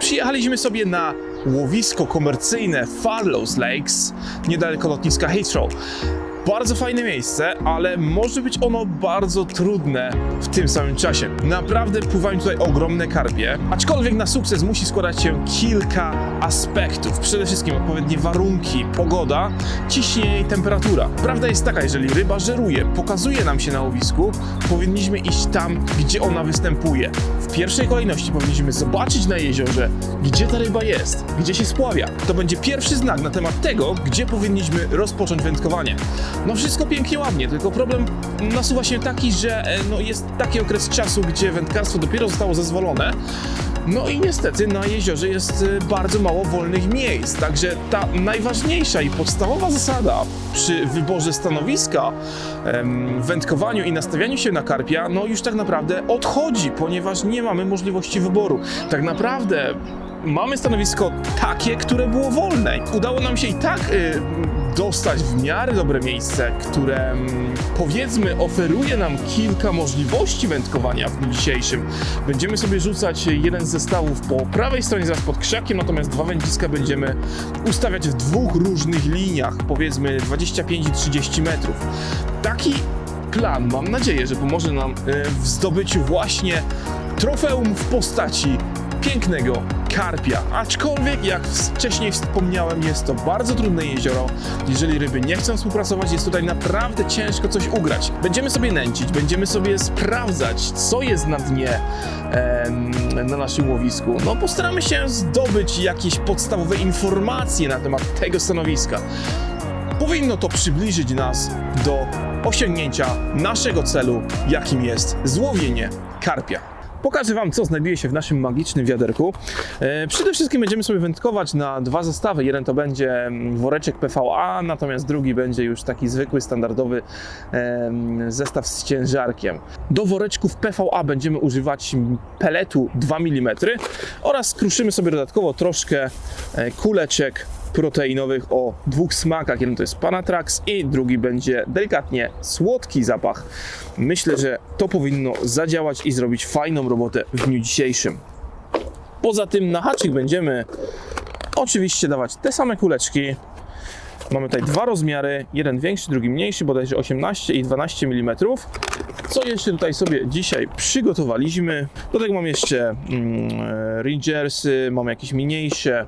Przyjechaliśmy sobie na łowisko komercyjne Farlows Lakes, niedaleko lotniska Heathrow. Bardzo fajne miejsce, ale może być ono bardzo trudne w tym samym czasie. Naprawdę pływają tutaj ogromne karpie, aczkolwiek na sukces musi składać się kilka aspektów. Przede wszystkim odpowiednie warunki, pogoda, ciśnienie i temperatura. Prawda jest taka, jeżeli ryba żeruje, pokazuje nam się na łowisku, powinniśmy iść tam, gdzie ona występuje. W pierwszej kolejności powinniśmy zobaczyć na jeziorze, gdzie ta ryba jest, gdzie się spławia. To będzie pierwszy znak na temat tego, gdzie powinniśmy rozpocząć wędkowanie. No wszystko pięknie, ładnie, tylko problem nasuwa się taki, że e, no, jest taki okres czasu, gdzie wędkarstwo dopiero zostało zezwolone. No i niestety na jeziorze jest e, bardzo mało wolnych miejsc, także ta najważniejsza i podstawowa zasada przy wyborze stanowiska, wędkowaniu i nastawianiu się na karpia, no już tak naprawdę odchodzi, ponieważ nie mamy możliwości wyboru. Tak naprawdę mamy stanowisko takie, które było wolne. Udało nam się i tak y, dostać w miarę dobre miejsce, które mm, powiedzmy oferuje nam kilka możliwości wędkowania w dniu dzisiejszym. Będziemy sobie rzucać jeden z zestawów po prawej stronie zaraz pod krzakiem, natomiast dwa wędziska będziemy ustawiać w dwóch różnych liniach, powiedzmy 25 i 30 metrów. Taki plan mam nadzieję, że pomoże nam y, w zdobyciu właśnie trofeum w postaci pięknego karpia. Aczkolwiek, jak wcześniej wspomniałem, jest to bardzo trudne jezioro. Jeżeli ryby nie chcą współpracować, jest tutaj naprawdę ciężko coś ugrać. Będziemy sobie nęcić, będziemy sobie sprawdzać, co jest na dnie em, na naszym łowisku. No, postaramy się zdobyć jakieś podstawowe informacje na temat tego stanowiska. Powinno to przybliżyć nas do osiągnięcia naszego celu, jakim jest złowienie karpia. Pokażę Wam, co znajduje się w naszym magicznym wiaderku. E, przede wszystkim będziemy sobie wędkować na dwa zestawy. Jeden to będzie mm, woreczek PVA, natomiast drugi będzie już taki zwykły, standardowy zestaw z ciężarkiem. Do woreczków PVA będziemy używać peletu 2 mm oraz skruszymy sobie dodatkowo troszkę e, kuleczek proteinowych o dwóch smakach. Jeden to jest Panatrax i drugi będzie delikatnie słodki zapach. Myślę, że to powinno zadziałać i zrobić fajną robotę w dniu dzisiejszym. Poza tym na haczyk będziemy oczywiście dawać te same kuleczki. Mamy tutaj dwa rozmiary, jeden większy, drugi mniejszy, bodajże 18 i 12 mm. Co jeszcze tutaj sobie dzisiaj przygotowaliśmy? Do tego mam jeszcze mm, e, Rangersy, mam jakieś mniejsze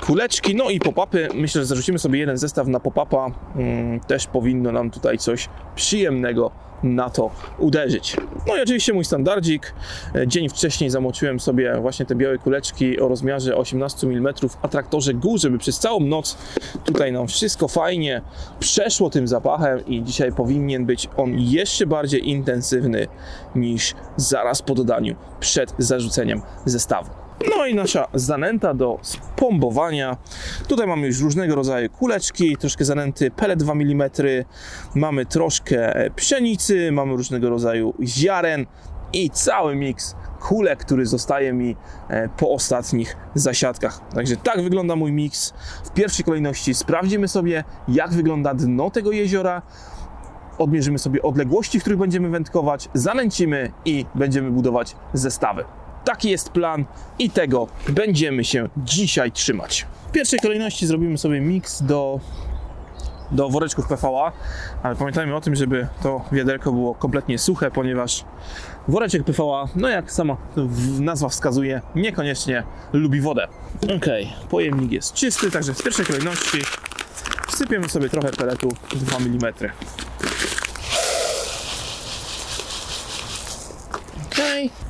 kuleczki, no i pop-upy. Myślę, że zarzucimy sobie jeden zestaw na pop-upa. Mm, Też powinno nam tutaj coś przyjemnego na to uderzyć. No i oczywiście mój standardzik. E, Dzień wcześniej zamoczyłem sobie właśnie te białe kuleczki o rozmiarze 18 mm w atraktorze gór, żeby przez całą noc tutaj nam wszystko fajnie przeszło tym zapachem i dzisiaj powinien być on jeszcze bardziej intensywny niż zaraz po dodaniu przed zarzuceniem zestawu. No i nasza zanęta do spombowania. Tutaj mamy już różnego rodzaju kuleczki, troszkę zanęty pelet 2 mm, mamy troszkę pszenicy, mamy różnego rodzaju ziaren i cały miks kulek, który zostaje mi e, po ostatnich zasiadkach. Także tak wygląda mój miks. W pierwszej kolejności sprawdzimy sobie, jak wygląda dno tego jeziora, odmierzymy sobie odległości, w których będziemy wędkować, zanęcimy i będziemy budować zestawy. Taki jest plan i tego będziemy się dzisiaj trzymać. W pierwszej kolejności zrobimy sobie miks do, do woreczków PVA, ale pamiętajmy o tym, żeby to wiaderko było kompletnie suche, ponieważ woreczek PVA, no jak sama nazwa wskazuje, niekoniecznie lubi wodę. Ok, pojemnik jest czysty, także w pierwszej kolejności wsypiemy sobie trochę peletu 2 mm.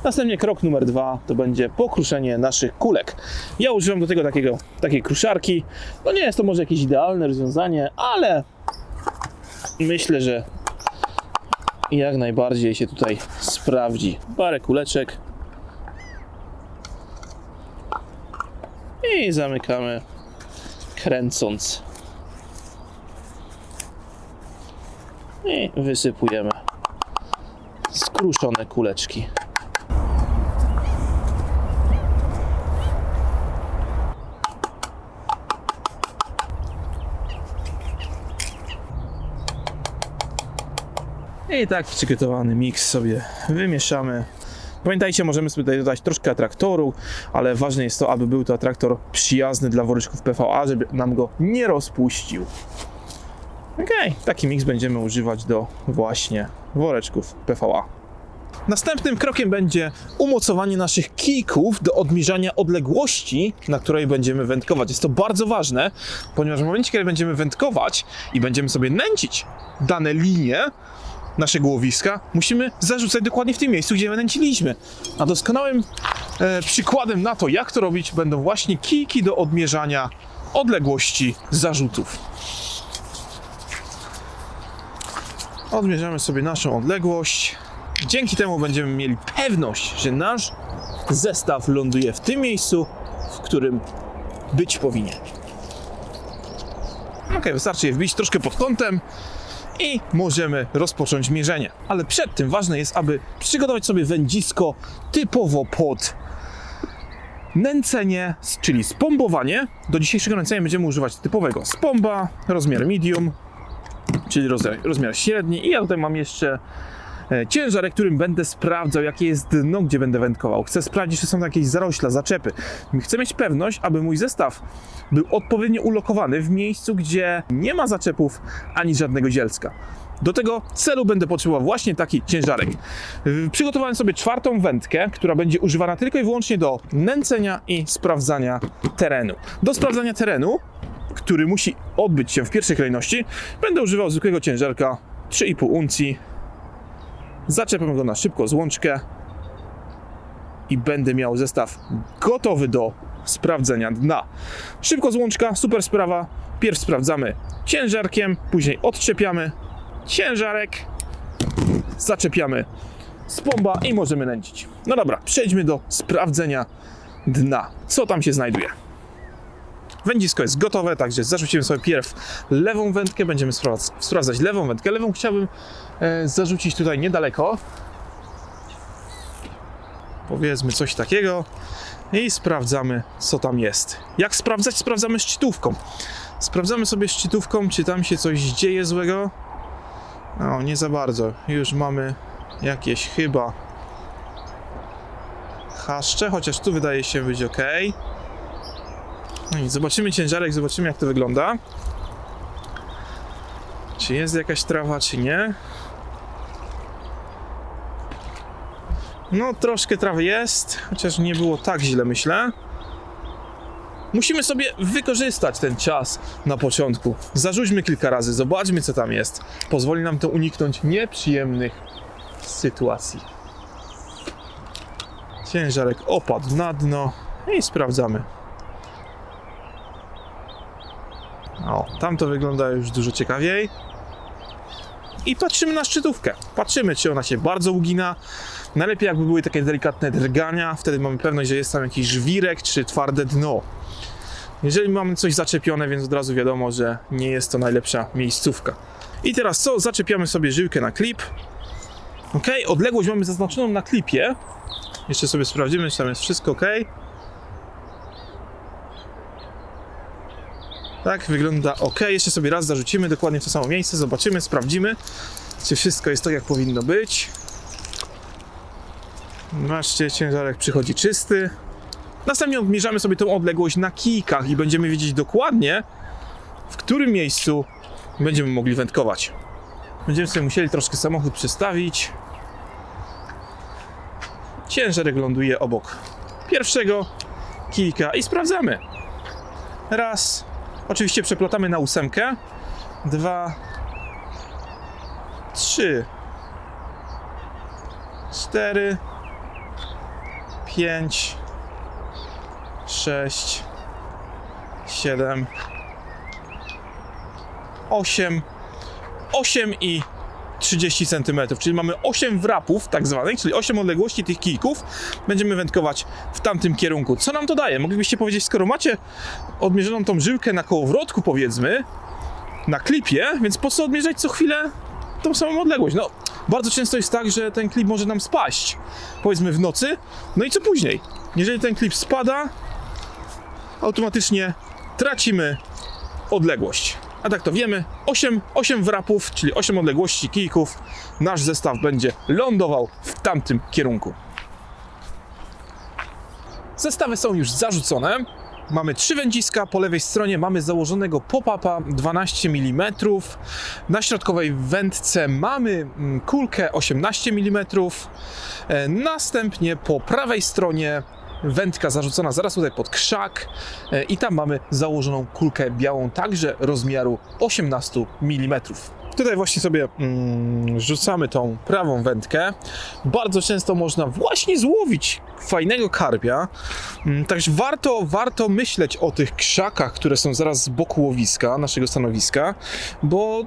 Następnie krok numer dwa to będzie pokruszenie naszych kulek. Ja używam do tego takiego, takiej kruszarki. No nie jest to może jakieś idealne rozwiązanie, ale myślę, że jak najbardziej się tutaj sprawdzi. Parę kuleczek. I zamykamy kręcąc. I wysypujemy skruszone kuleczki. I tak przygotowany miks sobie wymieszamy. Pamiętajcie, możemy sobie tutaj dodać troszkę atraktoru, ale ważne jest to, aby był to atraktor przyjazny dla woreczków PVA, żeby nam go nie rozpuścił. Okej, taki miks będziemy używać do właśnie woreczków PVA. Następnym krokiem będzie umocowanie naszych kijków do odmierzania odległości, na której będziemy wędkować. Jest to bardzo ważne, ponieważ w momencie, kiedy będziemy wędkować i będziemy sobie nęcić dane linie naszego łowiska, musimy zarzucać dokładnie w tym miejscu, gdzie nęciliśmy. A doskonałym e, przykładem na to, jak to robić, będą właśnie kijki do odmierzania odległości zarzutów. Odmierzamy sobie naszą odległość. Dzięki temu będziemy mieli pewność, że nasz zestaw ląduje w tym miejscu, w którym być powinien. Ok, wystarczy je wbić troszkę pod kątem i możemy rozpocząć mierzenie. Ale przed tym ważne jest, aby przygotować sobie wędzisko typowo pod nęcenie, czyli spombowanie. Do dzisiejszego nęcenia będziemy używać typowego spomba, rozmiar medium, czyli rozmiar, rozmiar średni. I ja tutaj mam jeszcze e, ciężarek, którym będę sprawdzał, jakie jest dno, gdzie będę wędkował. Chcę sprawdzić, czy są jakieś zarośla, zaczepy. Chcę mieć pewność, aby mój zestaw był odpowiednio ulokowany w miejscu, gdzie nie ma zaczepów ani żadnego dzielska. Do tego celu będę potrzebował właśnie taki ciężarek. Przygotowałem sobie czwartą wędkę, która będzie używana tylko i wyłącznie do nęcenia i sprawdzania terenu. Do sprawdzania terenu, który musi odbyć się w pierwszej kolejności, będę używał zwykłego ciężarka 3,5 uncji. Zaczepiam go na szybko złączkę i będę miał zestaw gotowy do sprawdzenia dna. Szybko złączka, super sprawa. Pierw sprawdzamy ciężarkiem, później odczepiamy ciężarek, zaczepiamy z pomba i możemy nęcić. No dobra, przejdźmy do sprawdzenia dna. Co tam się znajduje? Wędzisko jest gotowe, także zarzucimy sobie pierw lewą wędkę, będziemy sprawdzać, lewą wędkę. Lewą chciałbym e, zarzucić tutaj niedaleko. Powiedzmy coś takiego i sprawdzamy, co tam jest. Jak sprawdzać? Sprawdzamy szczytówką. Sprawdzamy sobie szczytówką, czy tam się coś dzieje złego. O, nie za bardzo. Już mamy jakieś chyba haszcze, chociaż tu wydaje się być ok. I zobaczymy ciężarek, zobaczymy jak to wygląda. Czy jest jakaś trawa, czy nie. No, troszkę trawy jest, chociaż nie było tak źle, myślę. Musimy sobie wykorzystać ten czas na początku. Zarzućmy kilka razy, zobaczmy co tam jest. Pozwoli nam to uniknąć nieprzyjemnych sytuacji. Ciężarek opadł na dno i sprawdzamy. O, tam to wygląda już dużo ciekawiej. I patrzymy na szczytówkę. Patrzymy, czy ona się bardzo ugina. Najlepiej jakby były takie delikatne drgania, wtedy mamy pewność, że jest tam jakiś żwirek czy twarde dno. Jeżeli mamy coś zaczepione, więc od razu wiadomo, że nie jest to najlepsza miejscówka. I teraz co? Zaczepiamy sobie żyłkę na klip. Ok, odległość mamy zaznaczoną na klipie. Jeszcze sobie sprawdzimy, czy tam jest wszystko ok. Tak, wygląda ok. Jeszcze sobie raz zarzucimy dokładnie w to samo miejsce, zobaczymy, sprawdzimy, czy wszystko jest tak, jak powinno być. Zobaczcie, ciężarek przychodzi czysty. Następnie odmierzamy sobie tą odległość na kijkach i będziemy wiedzieć dokładnie, w którym miejscu będziemy mogli wędkować. Będziemy sobie musieli troszkę samochód przestawić. Ciężarek ląduje obok pierwszego kijka i sprawdzamy. Raz. Oczywiście przeplatamy na ósemkę. Dwa. Trzy. Cztery. Pięć. 6, 7, 8, 8 i 30 cm, czyli mamy 8 wrapów tak zwanych, czyli 8 odległości tych kijków. Będziemy wędkować w tamtym kierunku. Co nam to daje? Moglibyście powiedzieć, skoro macie odmierzoną tą żyłkę na kołowrotku powiedzmy, na klipie, więc po co odmierzać co chwilę tą samą odległość? No, bardzo często jest tak, że ten klip może nam spaść, powiedzmy w nocy, no i co później? Jeżeli ten klip spada, automatycznie tracimy odległość. A tak to wiemy, 8, 8 wrapów, czyli 8 odległości kijków, nasz zestaw będzie lądował w tamtym kierunku. Zestawy są już zarzucone. Mamy trzy wędziska, po lewej stronie mamy założonego pop-upa 12 mm. Na środkowej wędce mamy mm, kulkę 18 mm. E, Następnie po prawej stronie wędka zarzucona zaraz tutaj pod krzak e, i tam mamy założoną kulkę białą także rozmiaru 18 mm. Tutaj właśnie sobie mm, rzucamy tą prawą wędkę. Bardzo często można właśnie złowić fajnego karpia. Mm, Także warto, warto myśleć o tych krzakach, które są zaraz z boku łowiska, naszego stanowiska, bo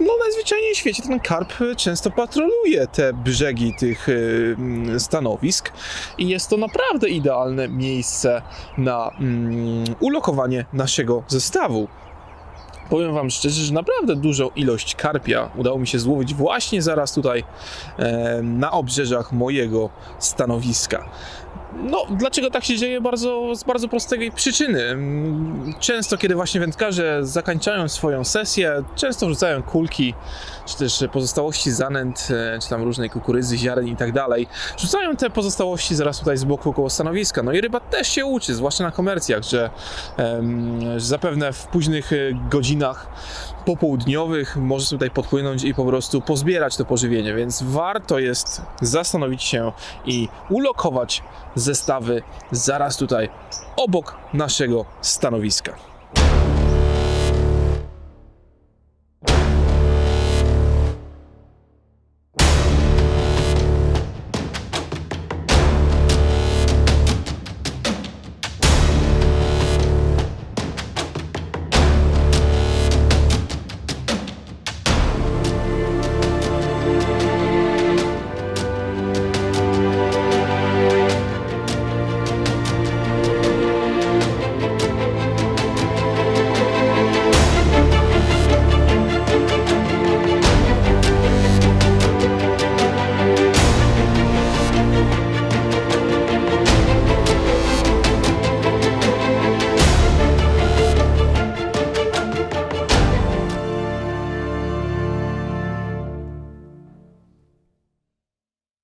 no najzwyczajniej w świecie ten karp y, często patroluje te brzegi tych mm, stanowisk i jest to naprawdę idealne miejsce na mm, ulokowanie naszego zestawu. Powiem Wam szczerze, że naprawdę dużą ilość karpia udało mi się złowić właśnie zaraz tutaj e, na obrzeżach mojego stanowiska. No, dlaczego tak się dzieje? Bardzo, z bardzo prostej przyczyny. Często, kiedy właśnie wędkarze zakończają swoją sesję, często wrzucają kulki, czy też pozostałości zanęt, e, czy tam różnej kukurydzy, ziaren i tak dalej. Rzucają te pozostałości zaraz tutaj z boku koło stanowiska. No i ryba też się uczy, zwłaszcza na komercjach, że, że zapewne w późnych e, godzinach popołudniowych może sobie tutaj podpłynąć i po prostu pozbierać to pożywienie, więc warto jest zastanowić się i ulokować zestawy zaraz tutaj obok naszego stanowiska.